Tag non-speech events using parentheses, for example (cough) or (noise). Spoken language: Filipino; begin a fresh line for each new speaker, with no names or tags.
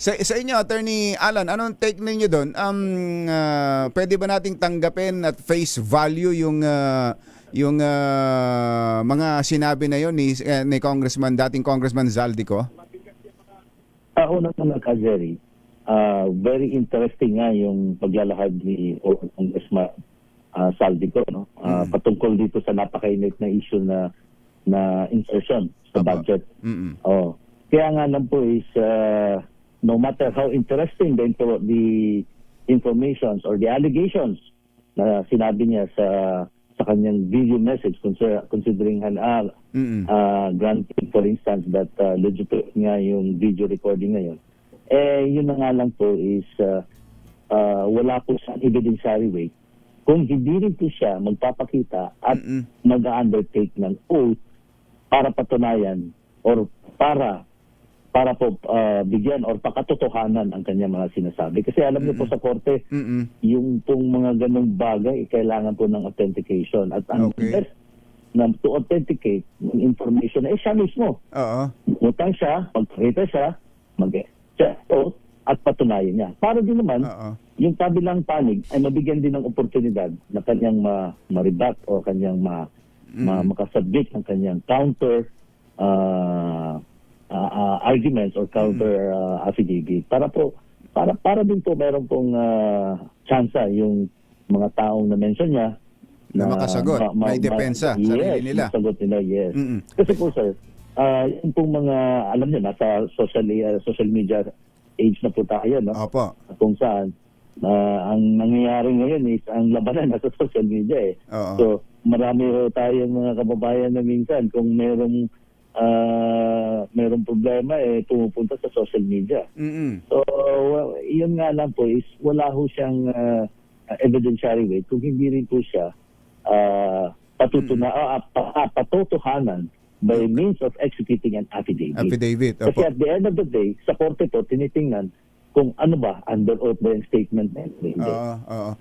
Sa, sa inyo, Attorney Alan, anong take ninyo doon? Um, ah, pwede ba nating tanggapin at face value yung ah, yung ah, mga sinabi na yon ni, eh, ni Congressman, dating Congressman Zaldico?
Uh, una na ka, Jerry, ah, very interesting nga yung paglalahad ni Congressman uh, Saldico no? Ah, patungkol dito sa napakainit na issue na na insertion sa
Apo.
budget.
Mm-mm.
Oh. Kaya nga lang po is uh, no matter how interesting the, info- the informations or the allegations na sinabi niya sa sa kanyang video message consider, considering han ah,
Mm-mm.
uh, granting for instance that uh, legitimate nga yung video recording ngayon eh yun na nga lang po is uh, uh, wala po sa evidentiary weight kung hindi rin po siya magpapakita at
Mm-mm.
mag-undertake ng oath para patunayan or para para po uh, bigyan or pakatotohanan ang kanyang mga sinasabi. Kasi alam niyo po sa korte,
Mm-mm.
yung pong mga ganong bagay, kailangan po ng authentication. At ang
Okay.
best na to authenticate ng information, eh siya mismo.
Oo.
Utang siya, magpakita siya, mag siya oath, at patunayan niya. Para din naman,
Oo.
yung kabilang panig ay mabigyan din ng oportunidad na kanyang ma maribat o kanyang ma, ma makasubmit ng kanyang counter uh, arguments or counter uh, affidavit para po para para din po meron pong uh, chance yung mga taong na mention niya
Na makasagot, may depensa,
yes,
sarili nila.
masagot nila, yes.
Mm-mm.
Kasi po sir, ah yung pong mga, alam niyo, nasa social, uh, social media age na po tayo, no?
Opo.
kung saan ah, ang nangyayari ngayon is ang labanan (laughs) nasa social media eh.
Oo.
So marami ho tayong mga kababayan na minsan kung merong ah, merong problema eh pumupunta sa social media.
Mm-mm.
So well, yun nga lang po is wala ho siyang ah, evidentiary weight kung hindi rin po siya ah, patutuna pa- ah, patotohanan by means of executing an affidavit.
Affidavit.
Kasi
Opo.
at the end of the day, sa korte po, tinitingnan kung ano ba, under oath ba yung statement na yun.
Oo. Oo.